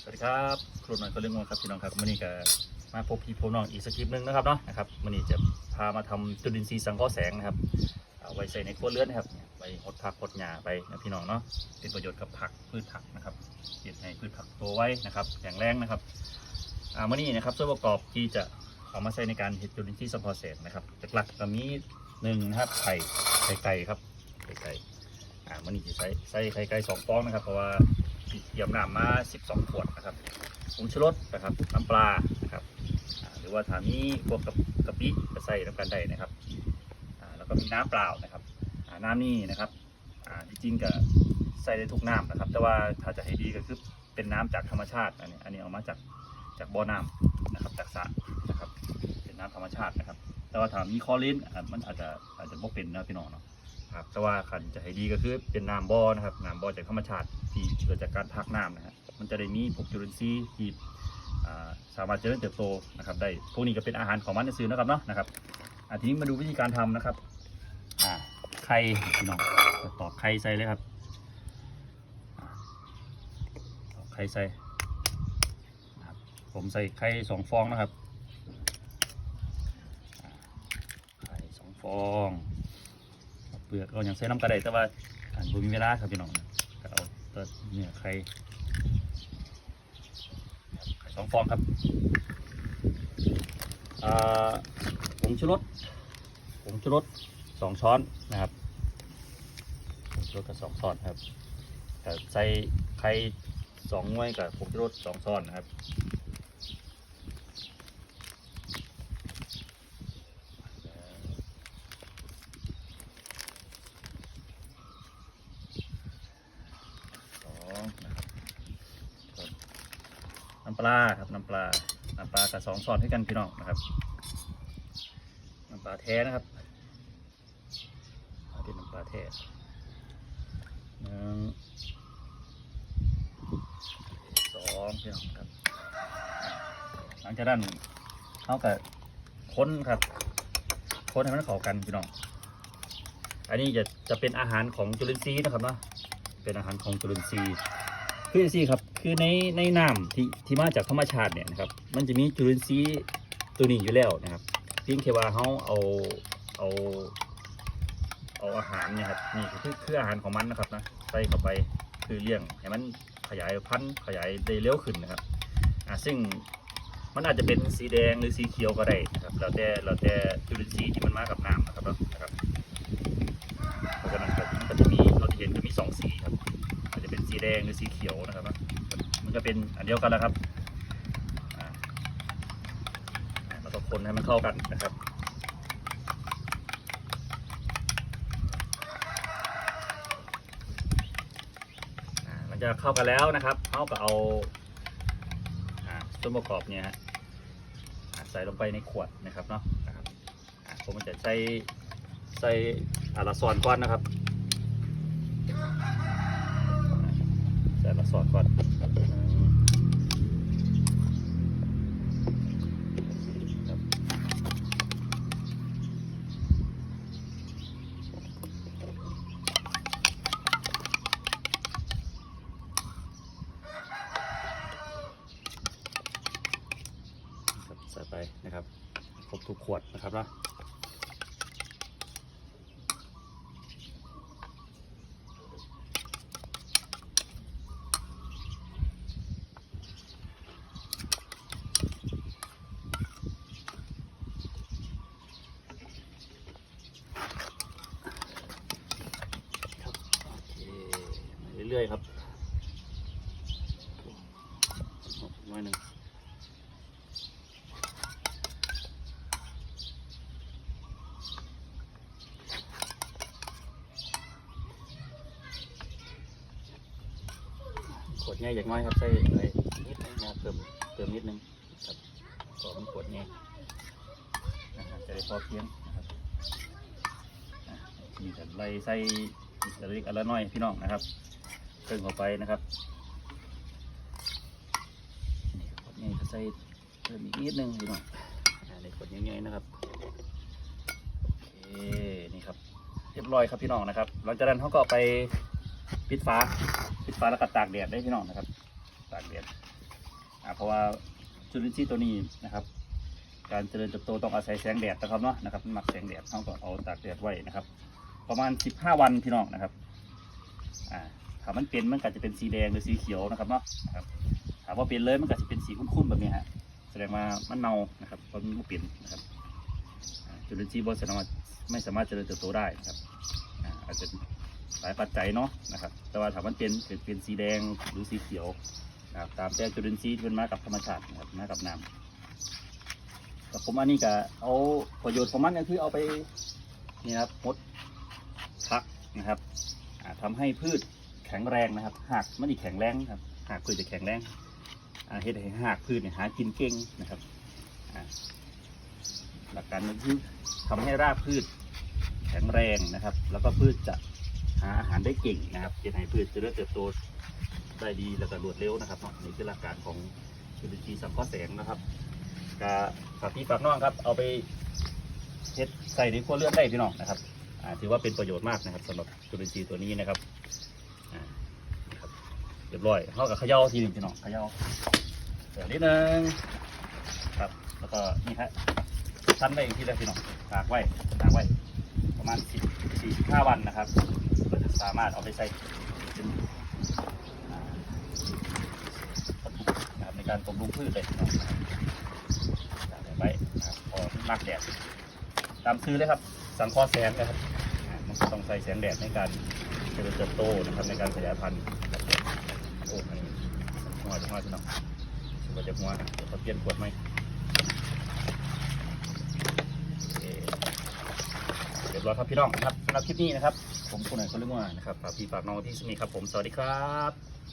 สวัสดีครับครูหน่อยก็เรื่องงงครับพี่น้องครับวันนี้ก็มาพบพี่พบน้องอีกสกคลิปหนึ่งนะครับเนาะนะครับวันนี้จะพามาทำจุลินทรีย์สังเคราะห์แสงนะครับเอาไว้ใส่ในครัวเรือนนะครับไว้หดผักหดหญ้าไปนะพี่น้องเนาะเป็นประโยชน์กับผักพืชผักนะครับเก็บให้พืชผักโตไว้นะครับแข็งแรงนะครับอ่าวันนี้นะครับส่วนประกอบที่จะเอามาใช้ในการเห็ดจุลินทรีย์สังเคราะห์แสงนะครับหลักๆก็มีหนึ่งนะครับไข่ไข่ไก่ครับไข่ไก่อ่าวันนี้จะใช้ใส่ไข่ไก่สองฟองนะครับเพราะว่า เตรียมน้ำมา 12 ขวดนะครับผงชูรสนะครับน้ำปลานะครับหรือว่าถามีพวกกับกะปิก็ใส่น้ำกันได้นะครับแล้วก็มีน้ำเปล่านะครับน้ำนี่นะครับจริงๆก็ใส่ได้ทุกน้ำนะครับ แต่ว่าถ้าจะให้ดีก็คือเป็นน้ำจากธรรมชาติอันนี้อันนี้เอามาจากจากบ่อน้ำนะครับจากสระนะครับเป็นน้ำธรรมชาตินะครับ แต่ว่าถามีคอรีนมันอาจจะอาจจะบ่เป็นนะพี่น้องเนาะ ครับแต่ว่าขันจะให้ดีก็คือเป็นน้ำบ่อนะครับน้ำบ่อจากธรรมชาติที่เกิดจากการพักน้ำนะฮะมันจะได้มีพวกจุลินทรีย์ที่สามารถเจริญเติบโตนะครับได้พวกนี้ก็เป็นอาหารของมันในซื้อนะครับเนาะนะครับอะทีนี้มาดูวิธีการทำนะครับไข่พี่น้องตอกไข่ใส่เลยครับตอกไข่ใส่นะครับผมใส่ไข่สองฟองนะครับไข่สองฟอง เปลือกเอาอย่างใส่น้ำกระไดแต่ว่าอันบ่มีเวลาครับพี่น้องก็เอาตัวเนื้อไข่ไข่สองฟองครับผงชูรสผงชูรสสองช้อนนะครับผงชูรสกับสองช้อนครับใส่ไข่สองหน่วยกับผงชูรสสองช้อนนะครับ สองนะครับน้ำปลาครับน้ำปลาน้ำปลากับสองช้อนให้กันพี่น้องนะครับน้ำปลาแท้นะครับเอาเป็นน้ำปลาแท้หนึ่งสองพี่น้องครับ หลังจากนั้นเขากับค้นครับค้นให้มันเข้ากันพี่น้องอันนี้จะจะเป็นอาหารของจุลินทรีย์นะครับเนาะเป็นอาหารของจุลินทรีย์ คือสิครับ คือในในน้ำที่ที่มาจากธรรมชาติเนี่ยนะครับ มันจะมีจุลินทรีย์ตัวนี้อยู่แล้วนะครับเพียงแค่ว่าเขาเอาเอาเอาอาหารเนี่ยครับนี่คือคืออาหารของมันนะครับนะใส่เข้าไปคือเลี้ยงให้มันขยายพันธุ์ขยายได้เร็วขึ้นนะครับอ่าซึ่งมันอาจจะเป็นสีแดงหรือสีเขียวก็ได้นะครับแล้วแต่แล้วแต่จุลินทรีย์ที่มันมากับน้ำนะครับนะครับเพราะฉะนั้นก็จะมีเราจะเห็นจะมีสองสีครับ สีแดงหรือสีเขียวนะครับเนมันจะเป็นอันเดียวกันแล้วครับอ่าเราต้อคนให้มันเข้ากันนะครับมันจะเข้ากันแล้วนะครับเขาก็เอาส่วนประกอบเนี่ยฮะใส่ลงไปในขวดนะครับเนาะผมจะใส่ใส่อาละซอนก่อนนะครับ สอาละซอนก่อนใส่ไปนะครับ ครบทุกขวดนะครับเนาะ ครับโอเคมา เรื่อยๆครับน้อยหนึ่งขวดใหญ่อย่างน้อยครับใส่ไปนิดนึงนะเติมเติมนิดนึงครับขอมันขวดใหญ่นะครับจะได้พอเพียงนะครับนี่ก็ไล่ใส่อันเล็กอันละน้อยพี่น้องนะครับ เติมเข้าไปนะครับนี่ขวดใหญ่ก็ใส่เพิ่มอีกนิดนึงพี่น้องอ่าในขวดใหญ่ๆนะครับโอเคนี่ครับ เรียบร้อยครับพี่น้องนะครับ หลังจากนั้นเขาก็เอาไปปิดฝาปิดฝาแล้วก็ตากแดดได้พี่น้องนะครับ ตากแดดอ่าเพราะว่าจุลินทรีย์ตัวนี้นะครับ การเจริญเติบโตต้องอาศัยแสงแดดนะครับเนาะนะครับมันมักแสงแดดต้องต้องเอาตากแดดไว้นะครับ ประมาณ 15 วันพี่น้องนะครับอ่า ถ้ามันเป็นมันก็จะเป็นสีแดงหรือสีเขียวนะครับเนาะนะครับถามว่าเป็นเลยมันก็จะเป็นสีคุ้นๆแบบนี้ฮะแสดงว่ามันเน่านะครับเพราะมันเปลี่ยนนะครับจุลินทรีย์บนสามารถไม่สามารถเจริญเติบโตได้ครับอ่าอาจจะหลายปัจจัยเนาะนะครับ แต่ว่าถ้ามันเป็นเป็นเป็นสีแดงหรือสีเขียวนะครับตามแต่จุลินทรีย์ที่เป็นมากับธรรมชาตินะครับมากับน้ำแต่ผมอันนี้ก็เอาประโยชน์ของมันก็คือเอาไปนี่ครับมดพักนะครับอ่าทำให้พืช แข็งแรงนะครับ หากมันอีกแข็งแรงครับ หากพืชจะแข็งแรงอ่าเฮ็ดให้หากพืชเนี่ยหากินเก่งนะครับหลักการมันคือทำให้รากพืชแข็งแรงนะครับ แล้วก็พืชจะหาอาหารได้เก่งนะครับเฮ็ดให้พืชจะเริญเติบโตได้ดีแล้วก็รวดเร็วนะครับนี่คือหลักการของจุลินทรีย์สังเคราะห์แสงนะครับก็ฝากพี่ฝากน้องครับ เอาไปเฮ็ดใส่ในครัวเรือนได้พี่น้องนะครับอ่าถือว่าเป็นประโยชน์มากนะครับสำหรับจุลินทรีย์ตัวนี้นะครับ เรียบร้อยเขากับเขย่าทีหนึงพี่น้องเขย่าเดี๋ยวนิดนึงครับ แล้วก็นี่ฮะชั้นไปอีกทีละพี่น้องตากไว้ตากไว้ ประมาณสิบสี่สิบห้าวันนะครับก็จะสามารถเอาไปใส่เป็นอ่าวัตถุนะครับในการปรุงพืชเลยพี่น้องตากไว้นะครับพอมากแดดตามซื้อเลยครับ สังเคราะห์แสงนะครับอ่ามันก็ต้องใส่แสงแดดในการเจริญเติบโตนะครับในการขยายพันธุ์ โอ้ยหัวจะหัวจะน้องสุดจะหัวเดี๋ยวเขาเปลี่ยนขวดไหมเคเรียบร้อยครับพี่น้องนะครับสำหรับคลิปนี้นะครับ ผมคุณหน่อยคนเรื่องว่านะครับฝากพี่ฝากน้องที่สมีครับผม สวัสดีครับ